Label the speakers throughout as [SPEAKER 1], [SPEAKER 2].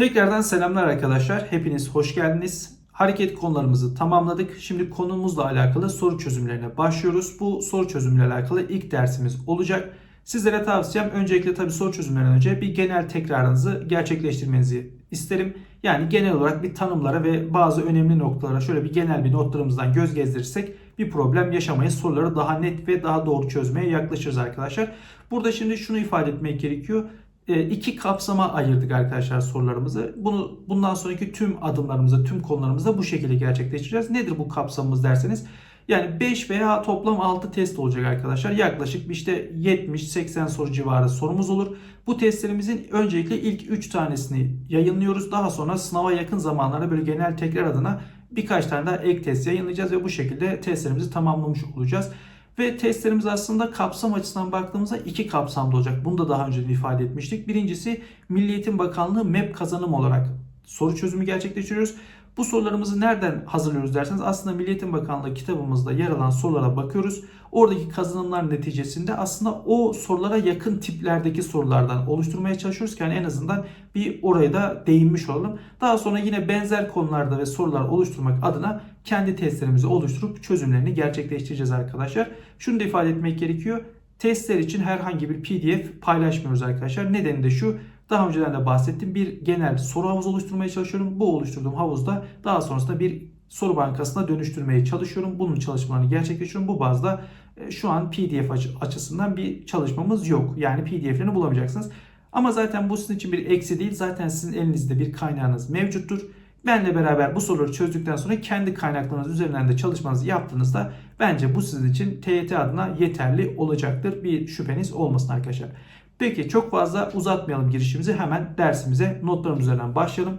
[SPEAKER 1] Tekrardan selamlar arkadaşlar. Hepiniz hoş geldiniz. Hareket konularımızı tamamladık. Şimdi konumuzla alakalı soru çözümlerine başlıyoruz. Bu soru çözümüyle alakalı ilk dersimiz olacak. Sizlere tavsiyem öncelikle tabii soru çözümlerinden önce bir genel tekrarınızı gerçekleştirmenizi isterim. Yani genel olarak bir tanımlara ve bazı önemli noktalara şöyle bir genel bir notlarımızdan göz gezdirirsek bir problem yaşamayız. Soruları daha net ve daha doğru çözmeye yaklaşırız arkadaşlar. Burada şimdi şunu ifade etmek gerekiyor. E, iki kapsama ayırdık arkadaşlar sorularımızı. Bunu bundan sonraki tüm adımlarımızda, tüm konularımızda bu şekilde gerçekleştireceğiz. Nedir bu kapsamımız derseniz? Yani 5 veya toplam 6 test olacak arkadaşlar. Yaklaşık işte 70-80 soru civarı sorumuz olur. Bu testlerimizin öncelikle ilk 3 tanesini yayınlıyoruz. Daha sonra sınava yakın zamanlarda böyle genel tekrar adına birkaç tane daha ek test yayınlayacağız ve bu şekilde testlerimizi tamamlamış olacağız. Ve testlerimiz aslında kapsam açısından baktığımızda iki kapsamda olacak. Bunu da daha önce de ifade etmiştik. Birincisi Milli Eğitim Bakanlığı MEP kazanım olarak soru çözümü gerçekleştiriyoruz. Bu sorularımızı nereden hazırlıyoruz derseniz aslında Milli Eğitim Bakanlığı kitabımızda yer alan sorulara bakıyoruz. Oradaki kazanımlar neticesinde aslında o sorulara yakın tiplerdeki sorulardan oluşturmaya çalışıyoruz ki yani en azından bir oraya da değinmiş olalım. Daha sonra yine benzer konularda ve sorular oluşturmak adına kendi testlerimizi oluşturup çözümlerini gerçekleştireceğiz arkadaşlar. Şunu da ifade etmek gerekiyor. Testler için herhangi bir PDF paylaşmıyoruz arkadaşlar. Nedeni de şu. Daha önceden de bahsettim. Bir genel soru havuzu oluşturmaya çalışıyorum. Bu oluşturduğum havuzda daha sonrasında bir soru bankasına dönüştürmeye çalışıyorum. Bunun çalışmalarını gerçekleştiriyorum. Bu bazda e, şu an PDF açısından bir çalışmamız yok. Yani PDF'lerini bulamayacaksınız. Ama zaten bu sizin için bir eksi değil. Zaten sizin elinizde bir kaynağınız mevcuttur. Benle beraber bu soruları çözdükten sonra kendi kaynaklarınız üzerinden de çalışmanızı yaptığınızda bence bu sizin için TYT adına yeterli olacaktır. Bir şüpheniz olmasın arkadaşlar. Peki çok fazla uzatmayalım girişimizi. Hemen dersimize notlarımız üzerinden başlayalım.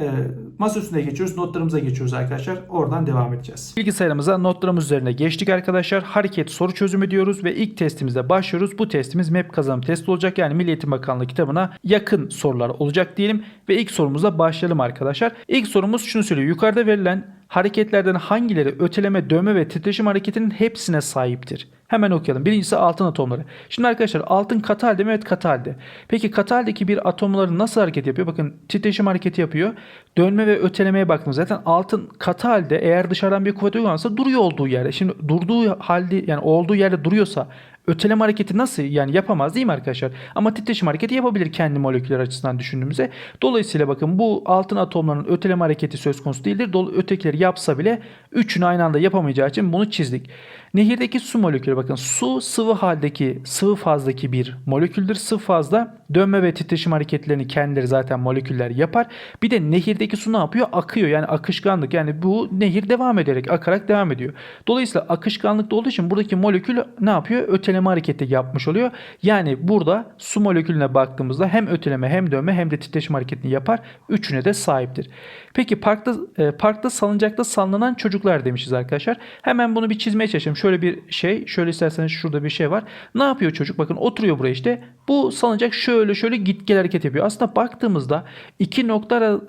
[SPEAKER 1] Ee, masa üstüne geçiyoruz. Notlarımıza geçiyoruz arkadaşlar. Oradan devam edeceğiz. Bilgisayarımıza notlarımız üzerine geçtik arkadaşlar. Hareket soru çözümü diyoruz ve ilk testimizde başlıyoruz. Bu testimiz MEP kazanım testi olacak. Yani Milli Eğitim Bakanlığı kitabına yakın sorular olacak diyelim. Ve ilk sorumuzla başlayalım arkadaşlar. İlk sorumuz şunu söylüyor. Yukarıda verilen hareketlerden hangileri öteleme, dönme ve titreşim hareketinin hepsine sahiptir? Hemen okuyalım. Birincisi altın atomları. Şimdi arkadaşlar altın katı halde mi? Evet katı halde. Peki katı haldeki bir atomları nasıl hareket yapıyor? Bakın titreşim hareketi yapıyor. Dönme ve ötelemeye baktığımız zaten altın katı halde eğer dışarıdan bir kuvvet uygulansa duruyor olduğu yerde. Şimdi durduğu halde yani olduğu yerde duruyorsa öteleme hareketi nasıl yani yapamaz değil mi arkadaşlar? Ama titreşim hareketi yapabilir kendi moleküller açısından düşündüğümüzde. Dolayısıyla bakın bu altın atomlarının öteleme hareketi söz konusu değildir. Ötekileri yapsa bile üçünü aynı anda yapamayacağı için bunu çizdik. Nehirdeki su molekülü bakın su sıvı haldeki sıvı fazdaki bir moleküldür. Sıvı fazda dönme ve titreşim hareketlerini kendileri zaten moleküller yapar. Bir de nehirdeki su ne yapıyor? Akıyor yani akışkanlık yani bu nehir devam ederek akarak devam ediyor. Dolayısıyla akışkanlıkta olduğu için buradaki molekül ne yapıyor? Öteleme hareketi yapmış oluyor. Yani burada su molekülüne baktığımızda hem öteleme hem dönme hem de titreşim hareketini yapar. Üçüne de sahiptir. Peki parkta e, parkta salıncakta sallanan çocuklar demişiz arkadaşlar. Hemen bunu bir çizmeye çalışayım. Şöyle bir şey, şöyle isterseniz şurada bir şey var. Ne yapıyor çocuk? Bakın oturuyor buraya işte. Bu salıncak şöyle şöyle git gel hareket yapıyor. Aslında baktığımızda iki nokta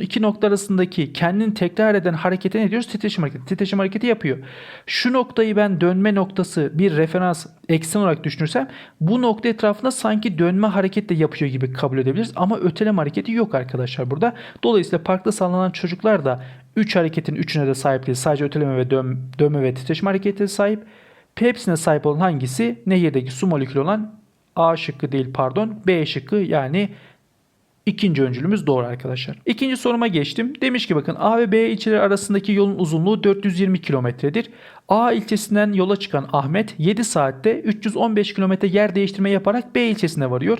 [SPEAKER 1] iki nokta arasındaki kendini tekrar eden harekete ne diyoruz? Titreşim hareketi. Titreşim hareketi yapıyor. Şu noktayı ben dönme noktası bir referans eksen olarak düşünürsem bu nokta etrafında sanki dönme hareket de yapıyor gibi kabul edebiliriz. Ama öteleme hareketi yok arkadaşlar burada. Dolayısıyla parkta sallanan çocuklar da 3 hareketin 3'üne de sahip değil. Sadece öteleme ve dön, dönme ve titreşim hareketi sahip. Hepsine sahip olan hangisi? Nehirdeki su molekülü olan A şıkkı değil pardon B şıkkı yani İkinci öncülümüz doğru arkadaşlar. İkinci soruma geçtim. Demiş ki bakın A ve B ilçeleri arasındaki yolun uzunluğu 420 kilometredir. A ilçesinden yola çıkan Ahmet 7 saatte 315 kilometre yer değiştirme yaparak B ilçesine varıyor.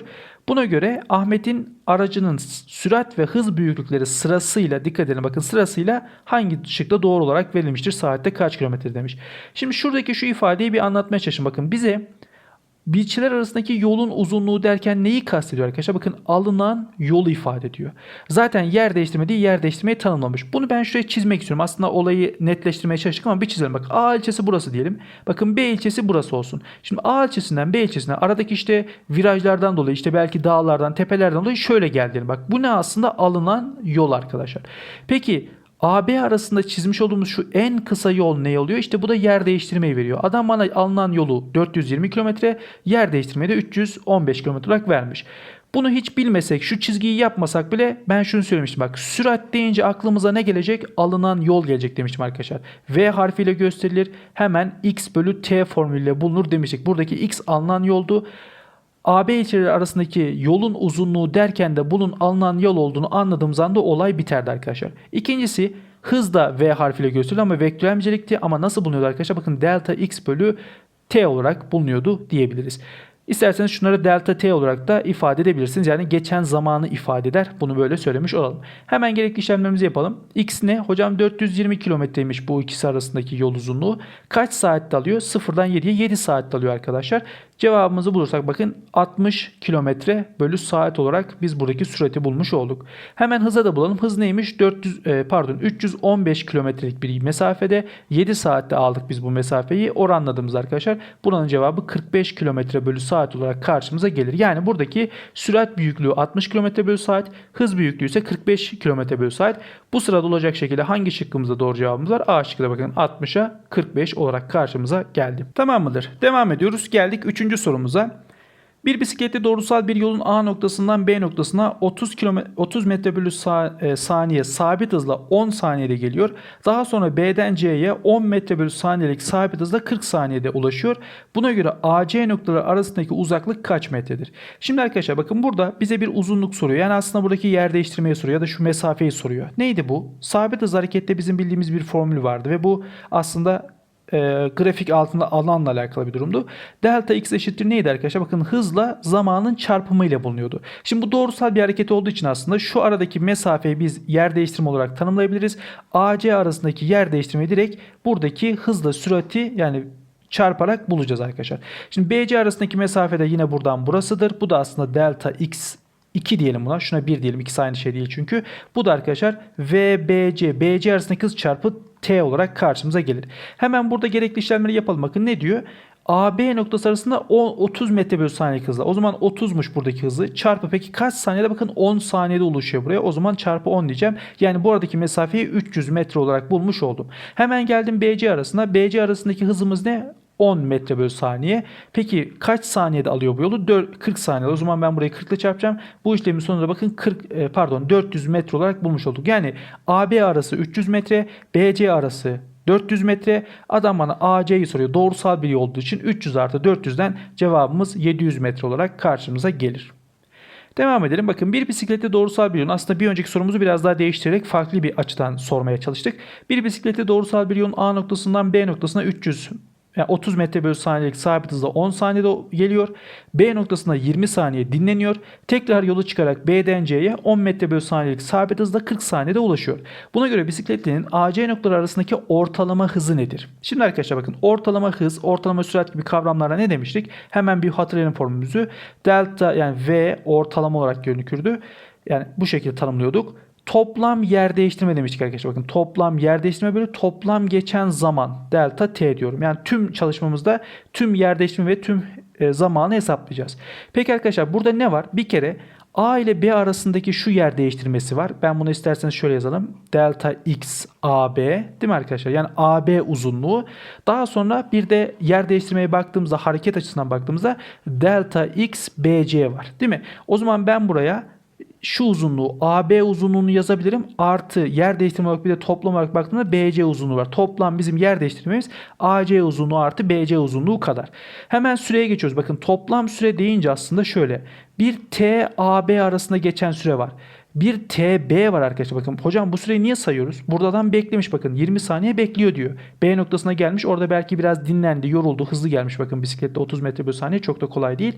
[SPEAKER 1] Buna göre Ahmet'in aracının sürat ve hız büyüklükleri sırasıyla dikkat edin bakın sırasıyla hangi şıkta doğru olarak verilmiştir saatte kaç kilometre demiş. Şimdi şuradaki şu ifadeyi bir anlatmaya çalışın. Bakın bize Bilçiler arasındaki yolun uzunluğu derken neyi kastediyor arkadaşlar? Bakın alınan yolu ifade ediyor. Zaten yer değiştirme değil yer değiştirmeyi tanımlamış. Bunu ben şuraya çizmek istiyorum. Aslında olayı netleştirmeye çalıştık ama bir çizelim. Bak A ilçesi burası diyelim. Bakın B ilçesi burası olsun. Şimdi A ilçesinden B ilçesine aradaki işte virajlardan dolayı işte belki dağlardan tepelerden dolayı şöyle geldi. Bak bu ne aslında alınan yol arkadaşlar. Peki AB arasında çizmiş olduğumuz şu en kısa yol ne oluyor? İşte bu da yer değiştirmeyi veriyor. Adam bana alınan yolu 420 kilometre, yer değiştirmeyi de 315 kilometre olarak vermiş.
[SPEAKER 2] Bunu hiç bilmesek, şu çizgiyi yapmasak bile ben şunu söylemiştim. Bak sürat deyince aklımıza ne gelecek? Alınan yol gelecek demiştim arkadaşlar. V harfiyle gösterilir. Hemen x bölü t formülüyle bulunur demiştik. Buradaki x alınan yoldu. AB ilçeleri arasındaki yolun uzunluğu derken de bunun alınan yol olduğunu anladığımız anda olay biterdi arkadaşlar. İkincisi hız da V harfiyle gösteriliyor ama vektörel nicelikti ama nasıl bulunuyordu arkadaşlar? Bakın delta x bölü t olarak bulunuyordu diyebiliriz. İsterseniz şunları delta t olarak da ifade edebilirsiniz. Yani geçen zamanı ifade eder. Bunu böyle söylemiş olalım. Hemen gerekli işlemlerimizi yapalım. X ne? Hocam 420 kilometreymiş bu ikisi arasındaki yol uzunluğu. Kaç saatte alıyor? Sıfırdan 7'ye 7 saatte alıyor arkadaşlar. Cevabımızı bulursak bakın 60 kilometre bölü saat olarak biz buradaki sürati bulmuş olduk. Hemen hıza da bulalım. Hız neymiş? 400 e, pardon 315 kilometrelik bir mesafede 7 saatte aldık biz bu mesafeyi oranladığımız arkadaşlar. Buranın cevabı 45 kilometre bölü saat olarak karşımıza gelir. Yani buradaki sürat büyüklüğü 60 kilometre bölü saat, hız büyüklüğü ise 45 kilometre bölü saat. Bu sırada olacak şekilde hangi şıkkımızda doğru cevabımız var? A şıkkı da bakın 60'a 45 olarak karşımıza geldi. Tamam mıdır? Devam ediyoruz. Geldik 3. sorumuza. Bir bisikletle doğrusal bir yolun A noktasından B noktasına 30 km 30 metre bölü sa- saniye sabit hızla 10 saniyede geliyor. Daha sonra B'den C'ye 10 metre bölü saniyelik sabit hızla 40 saniyede ulaşıyor. Buna göre AC noktaları arasındaki uzaklık kaç metredir? Şimdi arkadaşlar bakın burada bize bir uzunluk soruyor. Yani aslında buradaki yer değiştirmeyi soruyor ya da şu mesafeyi soruyor. Neydi bu? Sabit hız harekette bizim bildiğimiz bir formül vardı ve bu aslında e, grafik altında alanla alakalı bir durumdu. Delta x eşittir neydi arkadaşlar? Bakın hızla zamanın çarpımıyla bulunuyordu. Şimdi bu doğrusal bir hareket olduğu için aslında şu aradaki mesafeyi biz yer değiştirme olarak tanımlayabiliriz. AC arasındaki yer değiştirmeyi direkt buradaki hızla sürati yani çarparak bulacağız arkadaşlar. Şimdi BC arasındaki mesafe de yine buradan burasıdır. Bu da aslında delta x 2 diyelim buna. Şuna 1 diyelim. İkisi aynı şey değil çünkü. Bu da arkadaşlar VBC, BC arasındaki hız çarpı T olarak karşımıza gelir. Hemen burada gerekli işlemleri yapalım. Bakın ne diyor? AB noktası arasında 10, 30 metre bölü saniye hızla. O zaman 30'muş buradaki hızı. Çarpı peki kaç saniyede? Bakın 10 saniyede oluşuyor buraya. O zaman çarpı 10 diyeceğim. Yani bu aradaki mesafeyi 300 metre olarak bulmuş oldum. Hemen geldim BC arasına. BC arasındaki hızımız ne? 10 metre bölü saniye. Peki kaç saniyede alıyor bu yolu? 4, 40 saniyede. O zaman ben burayı 40 ile çarpacağım. Bu işlemin sonunda bakın 40 e, pardon 400 metre olarak bulmuş olduk. Yani AB arası 300 metre, BC arası 400 metre. Adam bana AC'yi soruyor. Doğrusal bir yol olduğu için 300 artı 400'den cevabımız 700 metre olarak karşımıza gelir. Devam edelim. Bakın bir bisiklette doğrusal bir yolun aslında bir önceki sorumuzu biraz daha değiştirerek farklı bir açıdan sormaya çalıştık. Bir bisiklette doğrusal bir yolun A noktasından B noktasına 300 yani 30 metre bölü saniyelik sabit hızla 10 saniyede geliyor. B noktasında 20 saniye dinleniyor. Tekrar yola çıkarak B'den C'ye 10 metre bölü saniyelik sabit hızla 40 saniyede ulaşıyor. Buna göre bisikletlinin AC noktaları arasındaki ortalama hızı nedir? Şimdi arkadaşlar bakın ortalama hız, ortalama sürat gibi kavramlara ne demiştik? Hemen bir hatırlayalım formülümüzü. Delta yani V ortalama olarak görünürdü. Yani bu şekilde tanımlıyorduk. Toplam yer değiştirme demiştik arkadaşlar. Bakın toplam yer değiştirme bölü toplam geçen zaman delta t diyorum. Yani tüm çalışmamızda tüm yer değiştirme ve tüm e, zamanı hesaplayacağız. Peki arkadaşlar burada ne var? Bir kere A ile B arasındaki şu yer değiştirmesi var. Ben bunu isterseniz şöyle yazalım. Delta x AB değil mi arkadaşlar? Yani AB uzunluğu. Daha sonra bir de yer değiştirmeye baktığımızda hareket açısından baktığımızda delta x BC var. Değil mi? O zaman ben buraya şu uzunluğu AB uzunluğunu yazabilirim. Artı yer değiştirme olarak bir de toplam olarak baktığımda BC uzunluğu var. Toplam bizim yer değiştirmemiz AC uzunluğu artı BC uzunluğu kadar. Hemen süreye geçiyoruz. Bakın toplam süre deyince aslında şöyle. Bir TAB arasında geçen süre var. Bir TB var arkadaşlar bakın. Hocam bu süreyi niye sayıyoruz? Buradan beklemiş bakın. 20 saniye bekliyor diyor. B noktasına gelmiş. Orada belki biraz dinlendi, yoruldu, hızlı gelmiş. Bakın bisiklette 30 metre bölü saniye çok da kolay değil.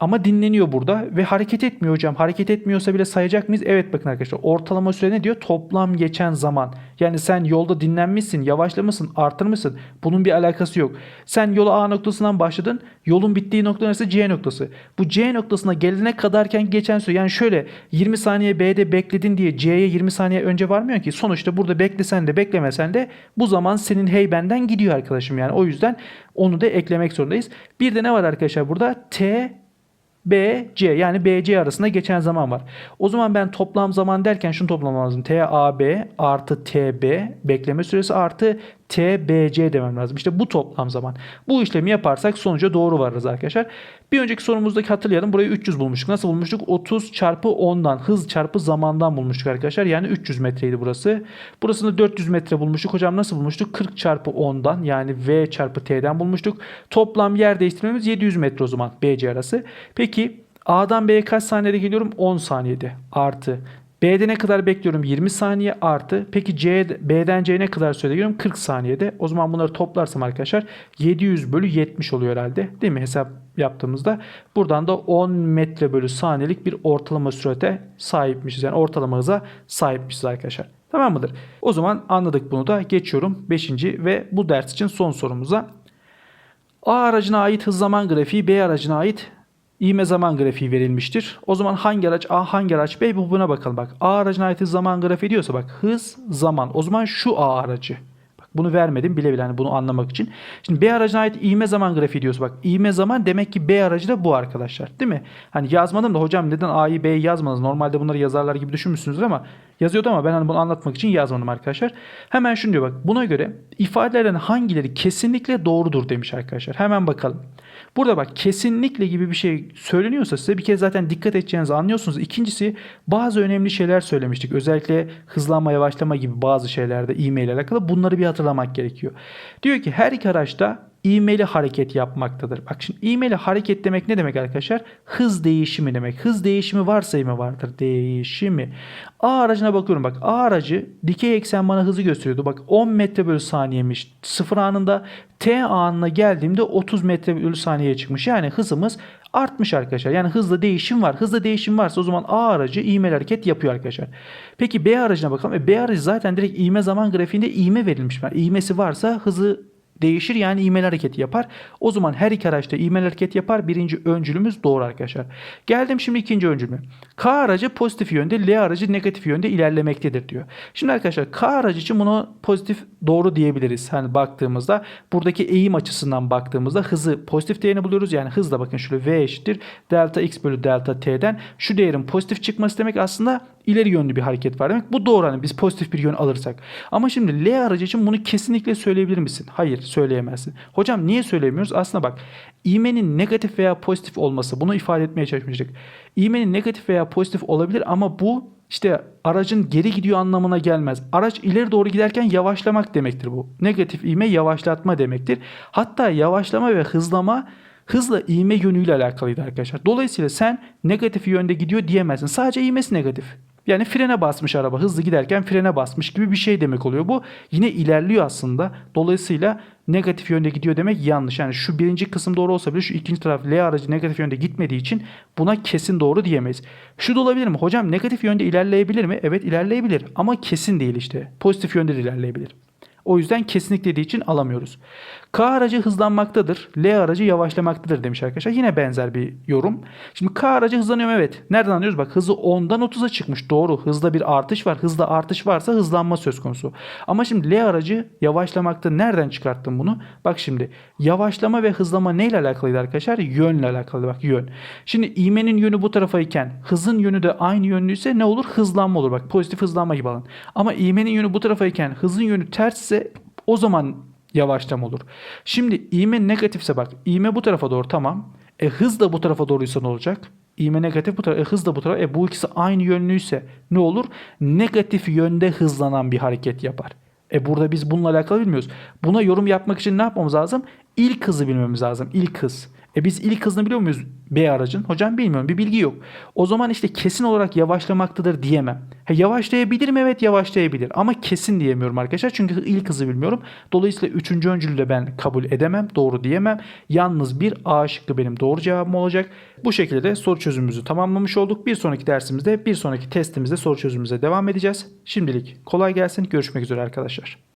[SPEAKER 2] Ama dinleniyor burada ve hareket etmiyor hocam. Hareket etmiyorsa bile sayacak mıyız? Evet bakın arkadaşlar ortalama süre ne diyor? Toplam geçen zaman. Yani sen yolda dinlenmişsin, yavaşlamışsın, artırmışsın. Bunun bir alakası yok. Sen yola A noktasından başladın. Yolun bittiği nokta neresi? C noktası. Bu C noktasına gelene kadarken geçen süre. Yani şöyle 20 saniye B'de bekledin diye C'ye 20 saniye önce varmıyor ki. Sonuçta burada beklesen de beklemesen de bu zaman senin heybenden gidiyor arkadaşım. Yani o yüzden onu da eklemek zorundayız. Bir de ne var arkadaşlar burada? T BC yani BC arasında geçen zaman var. O zaman ben toplam zaman derken şunu toplamam lazım. TAB artı TB bekleme süresi artı TBC demem lazım. İşte bu toplam zaman. Bu işlemi yaparsak sonuca doğru varırız arkadaşlar. Bir önceki sorumuzdaki hatırlayalım. Burayı 300 bulmuştuk. Nasıl bulmuştuk? 30 çarpı 10'dan hız çarpı zamandan bulmuştuk arkadaşlar. Yani 300 metreydi burası. Burasını 400 metre bulmuştuk. Hocam nasıl bulmuştuk? 40 çarpı 10'dan yani V çarpı T'den bulmuştuk. Toplam yer değiştirmemiz 700 metre o zaman BC arası. Peki A'dan B'ye kaç saniyede geliyorum? 10 saniyede artı. B'de ne kadar bekliyorum? 20 saniye artı. Peki C, B'den C'ye ne kadar sürede geliyorum? 40 saniyede. O zaman bunları toplarsam arkadaşlar 700 bölü 70 oluyor herhalde. Değil mi? Hesap yaptığımızda. Buradan da 10 metre bölü saniyelik bir ortalama sürate sahipmişiz. Yani ortalama hıza sahipmişiz arkadaşlar. Tamam mıdır? O zaman anladık bunu da. Geçiyorum 5. ve bu ders için son sorumuza. A aracına ait hız zaman grafiği B aracına ait ivme zaman grafiği verilmiştir. O zaman hangi araç A hangi araç B bu buna bakalım bak. A aracına ait zaman grafiği diyorsa bak hız zaman. O zaman şu A aracı. Bak bunu vermedim bile bile hani bunu anlamak için. Şimdi B aracına ait ivme zaman grafiği diyorsa bak ivme zaman demek ki B aracı da bu arkadaşlar. Değil mi? Hani yazmadım da hocam neden A'yı B'yi yazmadınız? Normalde bunları yazarlar gibi düşünmüşsünüzdür ama yazıyordu ama ben hani bunu anlatmak için yazmadım arkadaşlar. Hemen şunu diyor bak. Buna göre ifadelerden hangileri kesinlikle doğrudur demiş arkadaşlar. Hemen bakalım. Burada bak kesinlikle gibi bir şey söyleniyorsa size bir kez zaten dikkat edeceğinizi anlıyorsunuz. İkincisi bazı önemli şeyler söylemiştik. Özellikle hızlanma yavaşlama gibi bazı şeylerde ile alakalı bunları bir hatırlamak gerekiyor. Diyor ki her iki araçta ivmeli hareket yapmaktadır. Bak şimdi ivmeli hareket demek ne demek arkadaşlar? Hız değişimi demek. Hız değişimi varsa ivme vardır. Değişimi. A aracına bakıyorum bak. A aracı dikey eksen bana hızı gösteriyordu. Bak 10 metre bölü saniyemiş. Sıfır anında T anına geldiğimde 30 metre bölü saniyeye çıkmış. Yani hızımız artmış arkadaşlar. Yani hızla değişim var. Hızla değişim varsa o zaman A aracı ivmeli hareket yapıyor arkadaşlar. Peki B aracına bakalım. E, B aracı zaten direkt ivme zaman grafiğinde ivme verilmiş. Yani ivmesi varsa hızı değişir yani ivmeli hareket yapar. O zaman her iki araçta ivmeli hareket yapar. Birinci öncülümüz doğru arkadaşlar. Geldim şimdi ikinci öncülüme. K aracı pozitif yönde, L aracı negatif yönde ilerlemektedir diyor. Şimdi arkadaşlar K aracı için bunu pozitif doğru diyebiliriz. Hani baktığımızda buradaki eğim açısından baktığımızda hızı pozitif değerini buluyoruz. Yani hızla bakın şöyle V eşittir delta x bölü delta t'den şu değerin pozitif çıkması demek aslında ileri yönlü bir hareket var demek. Bu doğru hani biz pozitif bir yön alırsak. Ama şimdi L aracı için bunu kesinlikle söyleyebilir misin? Hayır söyleyemezsin. Hocam niye söyleyemiyoruz? Aslında bak ivmenin negatif veya pozitif olması bunu ifade etmeye çalışmıştık. İvmenin negatif veya pozitif olabilir ama bu işte aracın geri gidiyor anlamına gelmez. Araç ileri doğru giderken yavaşlamak demektir bu. Negatif ivme yavaşlatma demektir. Hatta yavaşlama ve hızlama hızla ivme yönüyle alakalıydı arkadaşlar. Dolayısıyla sen negatif yönde gidiyor diyemezsin. Sadece ivmesi negatif. Yani frene basmış araba hızlı giderken frene basmış gibi bir şey demek oluyor bu. Yine ilerliyor aslında. Dolayısıyla negatif yönde gidiyor demek yanlış. Yani şu birinci kısım doğru olsa bile şu ikinci taraf L aracı negatif yönde gitmediği için buna kesin doğru diyemeyiz. Şu da olabilir mi? Hocam negatif yönde ilerleyebilir mi? Evet ilerleyebilir ama kesin değil işte. Pozitif yönde de ilerleyebilir. O yüzden kesinlik dediği için alamıyoruz. K aracı hızlanmaktadır. L aracı yavaşlamaktadır demiş arkadaşlar. Yine benzer bir yorum. Şimdi K aracı hızlanıyor evet. Nereden anlıyoruz? Bak hızı 10'dan 30'a çıkmış. Doğru. Hızda bir artış var. Hızda artış varsa hızlanma söz konusu. Ama şimdi L aracı yavaşlamakta nereden çıkarttım bunu? Bak şimdi yavaşlama ve hızlama neyle alakalıydı arkadaşlar? Yönle alakalı. Bak yön. Şimdi ivmenin yönü bu tarafa iken hızın yönü de aynı yönlüyse ne olur? Hızlanma olur. Bak pozitif hızlanma gibi alın. Ama ivmenin yönü bu tarafa iken hızın yönü tersse o zaman yavaşlama olur. Şimdi ivme negatifse bak ivme bu tarafa doğru tamam. E hız da bu tarafa doğruysa ne olacak? İvme negatif bu tarafa, e, hız da bu tarafa. E bu ikisi aynı yönlüyse ne olur? Negatif yönde hızlanan bir hareket yapar. E burada biz bununla alakalı bilmiyoruz. Buna yorum yapmak için ne yapmamız lazım? İlk hızı bilmemiz lazım. İlk hız. E biz ilk hızını biliyor muyuz B aracın? Hocam bilmiyorum bir bilgi yok. O zaman işte kesin olarak yavaşlamaktadır diyemem. He, yavaşlayabilir mi? Evet yavaşlayabilir. Ama kesin diyemiyorum arkadaşlar. Çünkü ilk hızı bilmiyorum. Dolayısıyla üçüncü öncülü de ben kabul edemem. Doğru diyemem. Yalnız bir A şıkkı benim doğru cevabım olacak. Bu şekilde de soru çözümümüzü tamamlamış olduk. Bir sonraki dersimizde bir sonraki testimizde soru çözümümüze devam edeceğiz. Şimdilik kolay gelsin. Görüşmek üzere arkadaşlar.